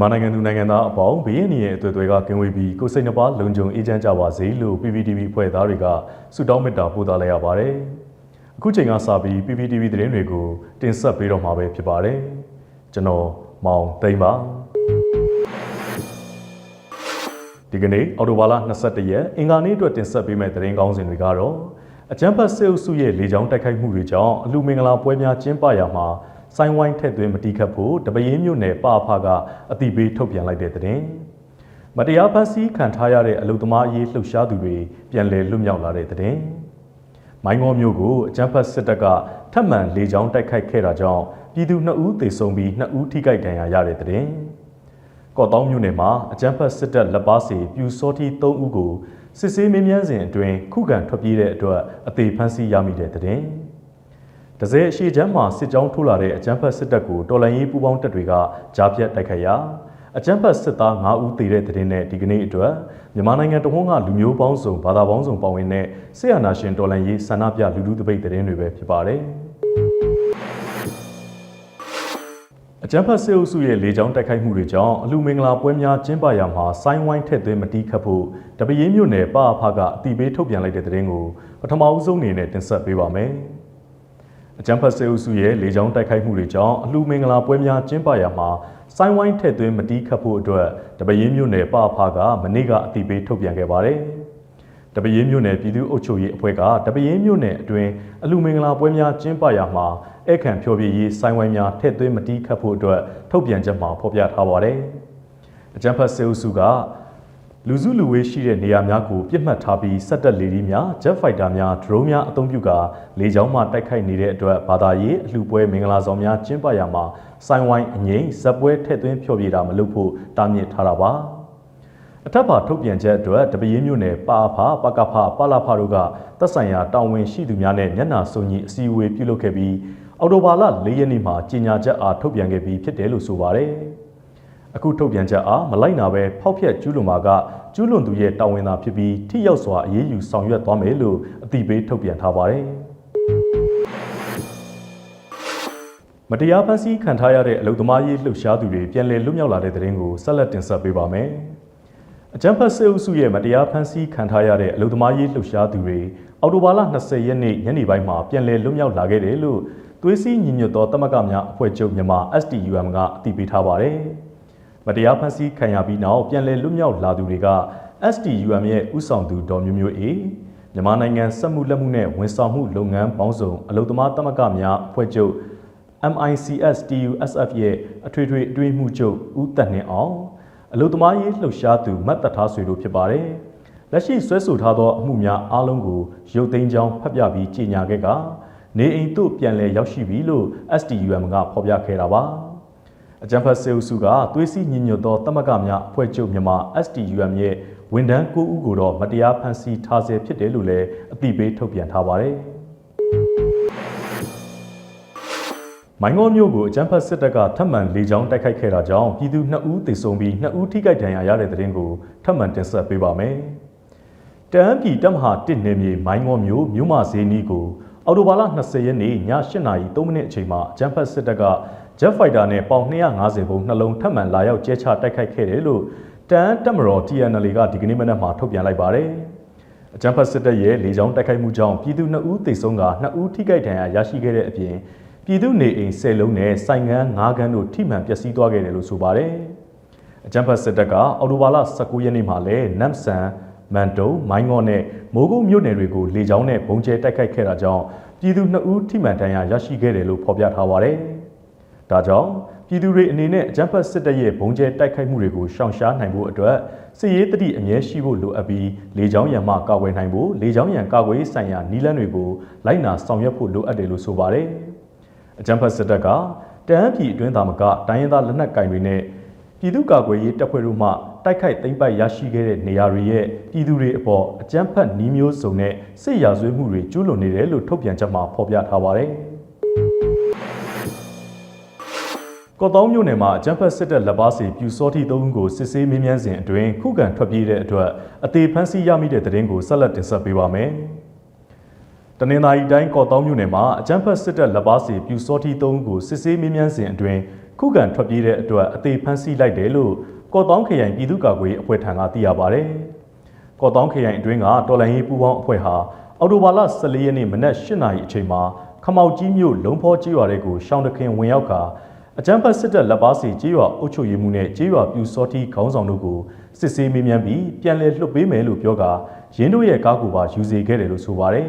မြန်မာနိုင်ငံသူနိုင်ငံသားအပေါင်းဘေးရန်ရဲ့အသွေးသွေးကကင်းဝေးပြီးကိုယ်စိတ်နှပါလုံခြုံအေးချမ်းကြပါစေလို့ PPTV ဖွဲ့သားတွေကဆုတောင်းမေတ္တာပို့သလိုက်ရပါတယ်။အခုချိန်ကစပြီး PPTV သတင်းတွေကိုတင်ဆက်ပေးတော့မှာပဲဖြစ်ပါတယ်။ကျွန်တော်မောင်သိန်းပါဒီကနေ့အော်တိုဘာလ22ရက်အင်္ဂါနေ့အတွက်တင်ဆက်ပေးမယ့်သတင်းကောင်းစဉ်တွေကတော့အကြမ်းဖက်စစ်အုပ်စုရဲ့လေကြောင်းတိုက်ခိုက်မှုတွေကြောင့်အလူမင်္ဂလာပွဲများကျင်းပရာမှာ ဆိုင်းဝိုင်းထက်သွင်းမတိခတ်ဖို့တပရင်းမြို့နယ်ပအဖကအတိပေးထုတ်ပြန်လိုက်တဲ့သတင်း။မတရားဖန်ဆီးခံထားရတဲ့အလုသမားအရေးလှုပ်ရှားသူတွေပြန်လည်လွတ်မြောက်လာတဲ့သတင်း။မိုင်းငေါမျိုးကိုအကြမ်းဖက်စစ်တပ်ကထပ်မံလေကြောင်းတိုက်ခိုက်ခဲ့တာကြောင့်ပြည်သူ2ဦးသေဆုံးပြီး2ဦးထိခိုက်ဒဏ်ရာရတဲ့သတင်း။ကော့တောင်းမြို့နယ်မှာအကြမ်းဖက်စစ်တပ်လက်ပါစီပြူစောတိ3ဦးကိုစစ်ဆေးမင်းမြန်းစဉ်အတွင်းခုခံထွက်ပြေးတဲ့အတွက်အသေးဖမ်းဆီးရမိတဲ့တဲ့။ ဒဇယ်အရှိချမ်းမှာစစ်ကြောင်းထိုးလာတဲ့အကြမ်းဖက်စစ်တပ်ကိုတော်လှန်ရေးပူးပေါင်းတပ်တွေကကြားဖြတ်တိုက်ခိုက်ရာအကြမ်းဖက်စစ်သား9ဦးသေတဲ့တဲ့နဲ့ဒီကနေ့အတွက်မြန်မာနိုင်ငံတဝန်းကလူမျိုးပေါင်းစုံဘာသာပေါင်းစုံပါဝင်တဲ့ဆေးအာနာရှင်တော်လှန်ရေးဆန္ဒပြလူလူတပိတ်တဲ့တွေပဲဖြစ်ပါတယ်။အကြမ်းဖက်စစ်အုပ်စုရဲ့လေကြောင်းတိုက်ခိုက်မှုတွေကြောင့်အလူမင်္ဂလာပွဲများကျင်းပရာမှာဆိုင်းဝိုင်းထက်သွင်းမတီးခတ်ဖို့တပရင်းမြို့နယ်ပအဖကအတိပေးထုတ်ပြန်လိုက်တဲ့သတင်းကိုပထမအဦးဆုံးအနေနဲ့တင်ဆက်ပေးပါမယ်။ အကြမ်းဖက်စစ်အုပ်စုရဲ့လေကြောင်းတိုက်ခိုက်မှုတွေကြောင့်အလူမင်္ဂလာပွဲများကျင်းပရာမှာဆိုင်းဝိုင်းထက်သွင်းမတီးခတ်ဖို့အတွက်တပရင်းမြို့နယ်ပအဖကမနေ့ကအတိပေးထုတ်ပြန်ခဲ့ပါတယ်။တပရင်းမြို့နယ်ပြည်သူ့အုပ်ချုပ်ရေးအဖွဲ့ကတပရင်းမြို့နယ်အတွင်းအလူမင်္ဂလာပွဲများကျင်းပရာမှာအခန့်ဖြောပြရေးစိုင်းဝိုင်းများထည့်သွင်းမတီးခတ်ဖို့အတွက်ထုတ်ပြန်ချက်မှာဖော်ပြထားပါတယ်။အကြံဖတ်စေအုပ်စုက လူစုလူဝေးရှိတဲ့နေရာများကိုပြစ်မှတ်ထားပြီးစက်တက်လေဒီများဂျက်ဖိုက်တာများဒရုန်းများအသုံးပြုကာလေကြောင်းမှတိုက်ခိုက်နေတဲ့အတွက်ဘာသာရေးအလှပွဲမင်္ဂလာဆောင်များကျင်းပရာမှာစိုင်းဝိုင်းအငိမ့်ဇက်ပွဲထည့်သွင်းဖြောပြတာမလုပ်ဖို့တားမြစ်ထားတာပါ။အထက်ပါထုတ်ပြန်ချက်အတွက်တပရင်းမြို့နယ်ပါဖပကဖပလာဖတို့ကသက်ဆိုင်ရာတာဝန်ရှိသူများနဲ့ညနာစုံကြီးအစည်းအဝေးပြုလုပ်ခဲ့ပြီးအော်တိုဘာလ၄ရက်နေ့မှာကြေညာချက်အားထုတ်ပြန်ခဲ့ပြီးဖြစ်တယ်လို့ဆိုပါတယ်။ အခုထုတ်ပြန်ချက်အားမလိုက်နာပဲဖောက်ဖျက်ကျူးလွန်မှာကကျူးလွန်သူရဲ့တာဝန်သာဖြစ်ပြီးထိရောက်စွာအရေးယူဆောင်ရွက်သွားမယ်လို့အသိပေးထုတ်ပြန်ထားပါတယ်။မတရားဖန်ဆီးခံထားရတဲ့အလုသမားရေးလှုပ်ရှားသူတွေပြန်လည်လွတ်မြောက်လာတဲ့တဲ့ရင်ကိုဆက်လက်တင်ဆက်ပေးပါမယ်။အကြံဖတ်စစ်အုပ်စုရဲ့မတရားဖန်ဆီးခံထားရတဲ့အလုသမားရေးလှုပ်ရှားသူတွေအော်တိုဘာလ20ရက်နေ့ညနေပိုင်းမှာပြန်လည်လွတ်မြောက်လာခဲ့တယ်လို့သွေးစည်းညီညွတ်သောတမကများအဖွဲ့ချုပ်မြန်မာ STUM ကအတည်ပြုထားပါတယ်။ မတရားဖန်ဆီးခံရပြီးနောက်ပြန်လည်လွတ်မြောက်လာသူတွေက STUM ရဲ့ဥဆောင်သူဒေါ်မျိုးမျိုးအေးမြန်မာနိုင်ငံစက်မှုလက်မှုနဲ့ဝန်ဆောင်မှုလုပ်ငန်းပေါင်းစုံအလုပ်သမားတမကများအဖွဲ့ချုပ် MICS TUSF ရဲ့အထွေထွေအတွင်းမှုချုပ်ဦးတက်နှင်းအောင်အလုပ်သမားရေးလှုပ်ရှားသူမတ်တထားဆွေတို့ဖြစ်ပါတယ်။လက်ရှိဆွဲဆိုထားသောအမှုများအားလုံးကိုရုပ်သိမ်းကြောင်းဖတ်ပြပြီးကြေညာခဲ့ကနေအိမ်သို့ပြန်လည်ရောက်ရှိပြီလို့ STUM ကဖော်ပြခဲ့တာပါ အကြံဖတ်စေအုပ်စုကသွေးစည်းညီညွတ်သောတမကများအဖွဲ့ချုပ်မြန်မာ STUM ရဲ့ဝန်ထမ်း9ဦးကိုတော့မတရားဖမ်းဆီးထားဆဲဖြစ်တယ်လို့လည်းအသိပေးထုတ်ပြန်ထားပါတယ်မိုင်းငေါမျိုးကိုအကြမ်းဖက်စစ်တပ်ကထပ်မံလေကြောင်းတိုက်ခိုက်ခဲ့တာကြောင့်ပြည်သူ2ဦးသေဆုံးပြီး2ဦးထိခိုက်ဒဏ်ရာရတဲ့တဲ့ရင်ကိုထပ်မံတင်ဆက်ပေးပါမယ်။တန်းပြည်တပ်မဟာ1နယ်မြေမိုင်းငေါမျိုးမြို့မဈေးနီးကိုအော်တိုဘာလ20ရက်နေ့ည8နာရီ3မိနစ်အချိန်မှာဂျမ်ဖတ်စစ်တပ်က ဂျက်ဖိုက်တာနဲ့ပေါင်250ဘုံနှလုံးထပ်မံလာရောက်ကျဲချတိုက်ခိုက်ခဲ့တယ်လို့တန်းတက်မတော် TNL ကဒီကနေ့မနက်မှာထုတ်ပြန်လိုက်ပါတယ်။အကြမ်းဖက်စစ်တပ်ရဲ့လေကြောင်းတိုက်ခိုက်မှုကြောင့်ပြည်သူ2ဦးသေဆုံးက2ဦးထိခိုက်ဒဏ်ရာရရှိခဲ့တဲ့အပြင်ပြည်သူနေအိမ်10လုံးနဲ့စိုင်ငန်း9ခန်းတို့ထိမှန်ပျက်စီးသွားခဲ့တယ်လို့ဆိုပါတယ်။အကြမ်းဖက်စစ်တပ်ကအော်တိုဘာလ19ရက်နေ့မှာလဲနမ်ဆန်မန်တုံမိုင်းငေါနဲ့မိုးကုတ်မြို့နယ်တွေကိုလေကြောင်းနဲ့ဘုံကျဲတိုက်ခိုက်ခဲ့တာကြောင့်ပြည်သူ2ဦးထိမှန်ဒဏ်ရာရရှိခဲ့တယ်လို့ဖော်ပြထားပါတယ်။ ဒါကြောင့်ပြည်သူတွေအနေနဲ့အကြမ်းဖက်စစ်တပ်ရဲ့ဘုံကျဲတိုက်ခိုက်မှုတွေကိုရှောင်ရှားနိုင်ဖို့အတွက်စစ်ရေးတတိအမြဲရှိဖို့လိုအပ်ပြီးလေကြောင်းရန်မှကာကွယ်နိုင်ဖို့လေကြောင်းရန်ကာကွယ်ရေးဆိုင်ရာနည်းလမ်းတွေကိုလိုက်နာဆောင်ရွက်ဖို့လိုအပ်တယ်လို့ဆိုပါတယ်။အကြမ်းဖက်စစ်တပ်ကတန်းပြည်အတွင်းသားမကတိုင်းရင်းသားလက်နက်ကင်တွေနဲ့ပြည်သူ့ကာကွယ်ရေးတပ်ဖွဲ့တို့မှတိုက်ခိုက်သိမ်းပိုက်ရရှိခဲ့တဲ့နေရာတွေရဲ့ပြည်သူတွေအပေါ်အကြမ်းဖက်နှီးမျိုးစုံနဲ့စစ်ရာဇဝတ်မှုတွေကျူးလွန်နေတယ်လို့ထုတ်ပြန်ချက်မှာဖော်ပြထားပါတယ်။ ကော့တောင်းမြို့နယ်မှာအကြမ်းဖက်စစ်တပ်လက်ပါစီပြူစောတိသုံးကိုစစ်ဆေးမင်းမြန်းစဉ်အတွင်းခုခံထွက်ပြေးတဲ့အတွက်အသေးဖမ်းဆီးရမိတဲ့တဲ့ရင်ကိုဆက်လက်တင်ဆက်ပေးပါမယ်။တနင်္သာရီတိုင်းကော့တောင်းမြို့နယ်မှာအကြမ်းဖက်စစ်တပ်လက်ပါစီပြူစောတိသုံးကိုစစ်ဆေးမင်းမြန်းစဉ်အတွင်းခုခံထွက်ပြေးတဲ့အတွက်အသေးဖမ်းဆီးလိုက်တယ်လို့ကော့တောင်းခရိုင်ပြည်သူ့ကာကွယ်ရေးအဖွဲ့ထံကသိရပါဗျ။ကော့တောင်းခရိုင်အတွင်းကတော်လန်ရေးပူးပေါင်းအဖွဲ့ဟာအော်တိုဘာလ14ရက်နေ့မနက်8နာရီအချိန်မှာခမောက်ကြီးမြို့လုံဖောကျေးရွာတဲကိုရှောင်းတခင်ဝင်ရောက်ကာ အကြမ်းဖက်စစ်တပ်လက်ပါစီကျေးရွာအုပ်ချုပ်ရေးမှုနဲ့ကျေးရွာပြူစောတိခေါင်းဆောင်တို့ကိုစစ်ဆေးမေးမြန်းပြီးပြန်လည်လွှတ်ပေးမယ်လို့ပြောကာရင်းတို့ရဲ့ကားကိုပါယူစေခဲ့တယ်လို့ဆိုပါတယ်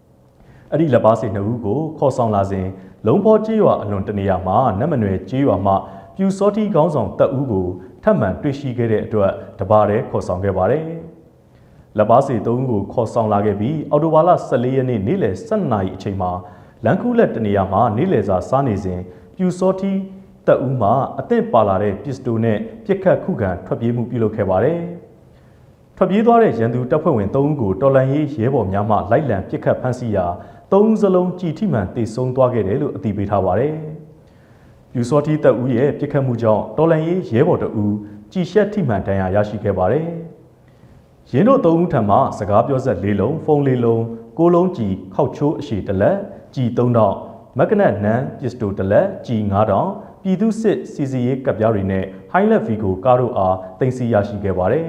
။အဲ့ဒီလက်ပါစီနှစ်ဦးကိုခေါ်ဆောင်လာစဉ်လုံဖောကျေးရွာအလွန်တနေရာမှာနတ်မနွယ်ကျေးရွာမှပြူစောတိခေါင်းဆောင်တပ်ဦးကိုထပ်မံတွေ့ရှိခဲ့တဲ့အတွက်တပါးတည်းခေါ်ဆောင်ခဲ့ပါတယ်။လက်ပါစီ၃ဦးကိုခေါ်ဆောင်လာခဲ့ပြီးအော်တိုဘာလ14ရက်နေ့နေ့လယ်12နာရီအချိန်မှာလန်ကူလက်တနေရာမှာနေ့လယ်စာစားနေစဉ် ပြူစောတိတပ်ဦးမှအသင့်ပါလာတဲ့ပစ္စတိုနဲ့ပြစ်ခတ်ခုခံထွက်ပြေးမှုပြုလုပ်ခဲ့ပါတယ်။ထွက်ပြေးသွားတဲ့ရန်သူတပ်ဖွဲ့ဝင်၃ဦးကိုတော်လန်ရေးရဲဘော်များမှလိုက်လံပြစ်ခတ်ဖမ်းဆီးရာ၃ဦးစလုံးကြည်ထိမှန်တေဆုံးသွားခဲ့တယ်လို့အသိပေးထားပါတယ်။ပြူစောတိတပ်ဦးရဲ့ပြစ်ခတ်မှုကြောင့်တော်လန်ရေးရဲဘော်တအူကြည်ရှက်ထိမှန်ဒဏ်ရာရရှိခဲ့ပါတယ်။ရင်းတို့၃ဦးထံမှစကားပြောဆက်၄လုံးဖုန်း၄လုံးကိုလုံးကြည်ခောက်ချိုးအရှိတလက်ကြည်၃တောင် မက်ကနက်နန်ပစ္စတိုတလက်ကြည်9တောင်ပြည်သူစစ်စီစီရေးကပ်ပြားတွေနဲ့ဟိုင်းလက်ဗီကိုကားတို့အားတင်စီရရှိခဲ့ပါတယ်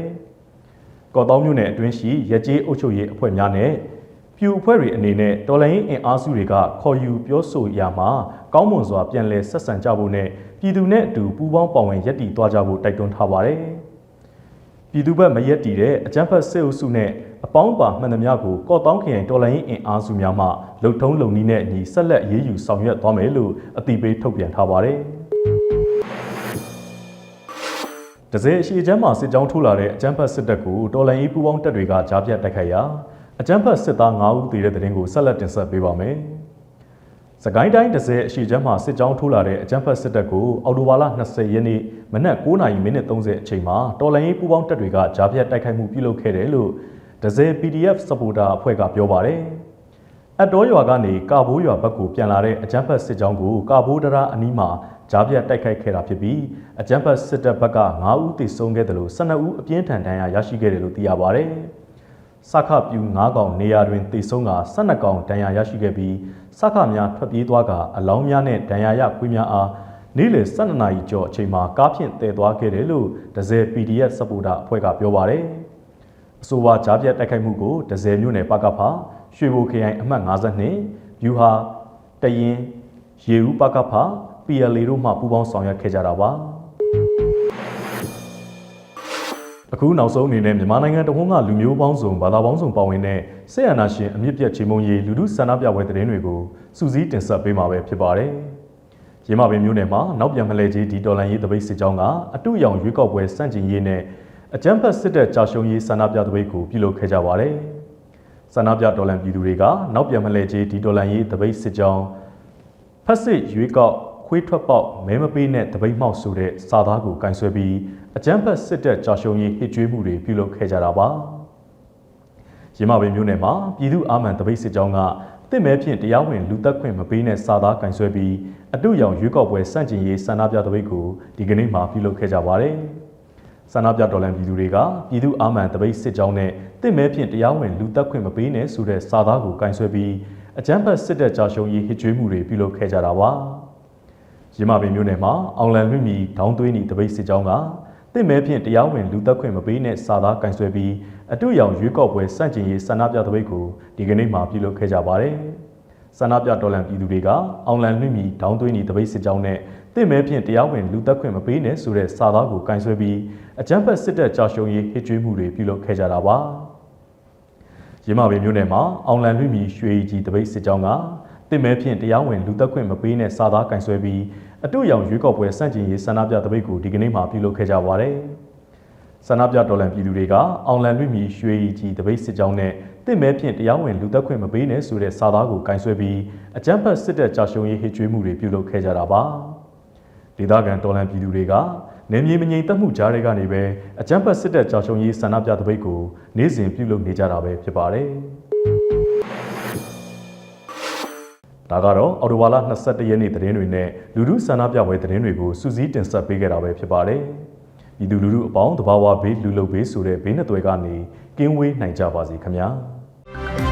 ။ကော့တောင်းမြို့နယ်အတွင်းရှိရကြေးအုပ်ချုပ်ရေးအဖွဲ့များနဲ့ပြူအဖွဲ့တွေအနေနဲ့တော်လိုင်းအင်အားစုတွေကခေါ်ယူပြောဆိုရမှာကောင်းမွန်စွာပြန်လည်ဆက်ဆံကြဖို့နဲ့ပြည်သူနဲ့အတူပူးပေါင်းပါဝင်ရည်တည်သွားကြဖို့တိုက်တွန်းထားပါတယ်။ပြည်သူဘက်မရက်တည်တဲ့အကြမ်းဖက်စစ်အုပ်စုနဲ့အ ပေါင်းပါမှန်သမျှကိုကော့တောင်းခရိုင်တော်လိုင်းအင်အားစုများမှလှုပ်ထုံးလုံနည်းနဲ့အညီဆက်လက်ရေးယူဆောင်ရွက်သွားမယ်လို့အတိပေးထုတ်ပြန်ထားပါတယ်။တစဲအရှိချမ်းမှာစစ်ကြောင်းထိုးလာတဲ့အကြမ်းဖက်စစ်တပ်ကိုတော်လိုင်းရေးပူးပေါင်းတပ်တွေကကြားပြတ်တိုက်ခိုက်ရာအကြမ်းဖက်စစ်သား9ဦးသေတဲ့တဲ့တင်ကိုဆက်လက်တင်ဆက်ပေးပါမယ်။စကိုင်းတိုင်းတစဲအရှိချမ်းမှာစစ်ကြောင်းထိုးလာတဲ့အကြမ်းဖက်စစ်တပ်ကိုအော်တိုဘာလ20ရက်နေ့မနက်9:30မိနစ်30အချိန်မှာတော်လိုင်းရေးပူးပေါင်းတပ်တွေကကြားပြတ်တိုက်ခိုက်မှုပြုလုပ်ခဲ့တယ်လို့ ဒဇယ် PDF supporter အဖွဲ့ကပြောပါတယ်။အတော်ရွာကနေကာဘိုးရွာဘက်ကိုပြန်လာတဲ့အကြမ်းဖက်စစ်ကြောင်းကိုကာဘိုးဒရာအနီးမှာကြားပြတ်တိုက်ခိုက်ခဲ့တာဖြစ်ပြီးအကြမ်းဖက်စစ်တပ်ဘက်က9ဦးသေဆုံးခဲ့တယ်လို့12ဦးအပြင်းထန်ဒဏ်ရာရရှိခဲ့တယ်လို့သိရပါတယ်။စခပြူ9កောင်နေရာတွင်သေဆုံးက12កောင်ဒဏ်ရာရရှိခဲ့ပြီးစခများထွက်ပြေးသွားကအလောင်းများနဲ့ဒဏ်ရာရခွေးများအားနေ့လယ်12နာရီကျော်အချိန်မှာကားဖြင့်တည်သွားခဲ့တယ်လို့ဒဇယ် PDF supporter အဖွဲ့ကပြောပါတယ်။ အဆိုပါကြားပြတ်တိုက်ခိုက်မှုကိုဒဇယ်မြို့နယ်ပကဖရွှေဘိုခရိုင်အမှတ်52ဗျူဟာတရင်ရေဦးပကဖ PLA တို့မှပူးပေါင်းဆောင်ရွက်ခဲ့ကြတာပါအခုနောက်ဆုံးအနေနဲ့မြန်မာနိုင်ငံတဝန်းကလူမျိုးပေါင်းစုံဘာသာပေါင်းစုံပါဝင်တဲ့ဆေးရနာရှင်အမြင့်ပြတ်ချေမုံရီလူထုဆန္ဒပြပွဲသတင်းတွေကိုစူးစီးတင်ဆက်ပေးမှာပဲဖြစ်ပါတယ်။ရင်းမပင်မျိုးနယ်မှာနောက်ပြန်မလဲကြီးဒီဒေါ်လာရေးတပိတ်စစ်ကြောင်းကအတူရောင်ရွေးကောက်ပွဲစန့်ကျင်ရေးနဲ့ အကြမ်းဖက်စစ်တပ်ကြာရှုံးရေးဆန္ဒပြတပိတ်ကိုပြုလုပ်ခဲ့ကြပါတယ်။ဆန္ဒပြဒေါ်လန်ပြည်သူတွေကနောက်ပြန်မလဲကြီးဒီဒေါ်လန်ရေးတပိတ်စစ်ကြောင်းဖက်စစ်ရွေးကောက်ခွေးထွက်ပေါက်မဲမပေးနဲ့တပိတ်မှောက်ဆိုတဲ့စာသားကိုကင်ဆယ်ပြီးအကြမ်းဖက်စစ်တပ်ကြာရှုံးရေးဟစ်ကြွေးမှုတွေပြုလုပ်ခဲ့ကြတာပါ။ရင်းမပင်မျိုးနယ်မှာပြည်သူအာမန်တပိတ်စစ်ကြောင်းကတစ်မဲဖြင့်တရားဝင်လူသက်ခွင့်မပေးတဲ့စာသားကင်ဆယ်ပြီးအတူရောင်ရွေးကောက်ပွဲစန့်ကျင်ရေးဆန္ဒပြတပိတ်ကိုဒီကနေ့မှပြုလုပ်ခဲ့ကြပါတယ်။ ဆန္ဒပြတော်လှန်ပြည်သူတွေကပြည်သူအာမန်တပိတ်စစ်ကြောင်းနဲ့တစ်မဲဖြင့်တရားဝင်လူသက်ခွင့်မပေးနဲ့ဆိုတဲ့စာသားကိုကင်ဆယ်ပြီးအကြမ်းဖက်စစ်တပ်ကြာရှုံးရေးဟစ်ကြွေးမှုတွေပြုလုပ်ခဲ့ကြတာပါ။ရမပင်မျိုးနယ်မှာအောင်လန်လွင့်မီဒေါင်းသွေးနီတပိတ်စစ်ကြောင်းကတစ်မဲဖြင့်တရားဝင်လူသက်ခွင့်မပေးနဲ့စာသားကင်ဆယ်ပြီးအတူရောင်ရွေးကောက်ပွဲစန့်ကျင်ရေးဆန္ဒပြတပိတ်ကိုဒီကနေ့မှပြုလုပ်ခဲ့ကြပါတယ်။ ဆန္ဒပြတော်လှန်ပြည်သူတွေကအောင်လန်လွင့်မီဒေါင်းသွေးနီတပိတ်စစ်ကြောင်းနဲ့တစ်မဲဖြင့်တရားဝင်လူသက်ခွင့်မပေးနဲ့ဆိုတဲ့စာသားကိုကင်ဆယ်ပြီးအကြမ်းဖက်စစ်တပ်ကြာရှုံးရေးဟစ်ကြွေးမှုတွေပြုလုပ်ခဲ့ကြတာပါ။ရမပင်မြို့နယ်မှာအောင်လန်လွင့်မီရွှေကြီးတပိတ်စစ်ကြောင်းကတစ်မဲဖြင့်တရားဝင်လူသက်ခွင့်မပေးနဲ့စာသားကင်ဆယ်ပြီးအတူရောင်ရွေးကောက်ပွဲစန့်ကျင်ရေးဆန္ဒပြတပိတ်ကိုဒီကနေ့မှပြုလုပ်ခဲ့ကြပါတယ်။ ဆန္ဒပြတော်လှန်ပြည်သူတွေကအောင်လန်လွင့်မီရွှေကြီးတပိတ်စစ်ကြောင်းနဲ့တစ်မဲဖြင့်တရားဝင်လူသက်ခွင့်မပေးနဲ့ဆိုတဲ့စာသားကိုကင်ဆယ်ပြီးအကြမ်းဖက်စစ်တပ်ကြာရှုံးရေးဟစ်ကြွေးမှုတွေပြုလုပ်ခဲ့ကြတာပါ။ဒေသခံတော်လှန်ပြည်သူတွေကနေမြေမငြိမ်သက်မှုကြားတွေကနေပဲအကြမ်းဖက်စစ်တပ်ကြာရှုံးရေးဆန္ဒပြတပိတ်ကိုနေ့စဉ်ပြုလုပ်နေကြတာပဲဖြစ်ပါတယ်။ဒါကတော့အော်တိုဝါလာ22ရက်နေ့သတင်းတွေနဲ့လူထုဆန္ဒပြပွဲသတင်းတွေကိုစူးစီးတင်ဆက်ပေးခဲ့တာပဲဖြစ်ပါတယ်။ ပြည်သူလူထုအပေါင်းတဘာဝဘေးလူလုဘေးဆိုတဲ့ဘေးနှစ်သွယ်ကနေကင်းဝေးနိုင်ကြပါစေခင်ဗျာ။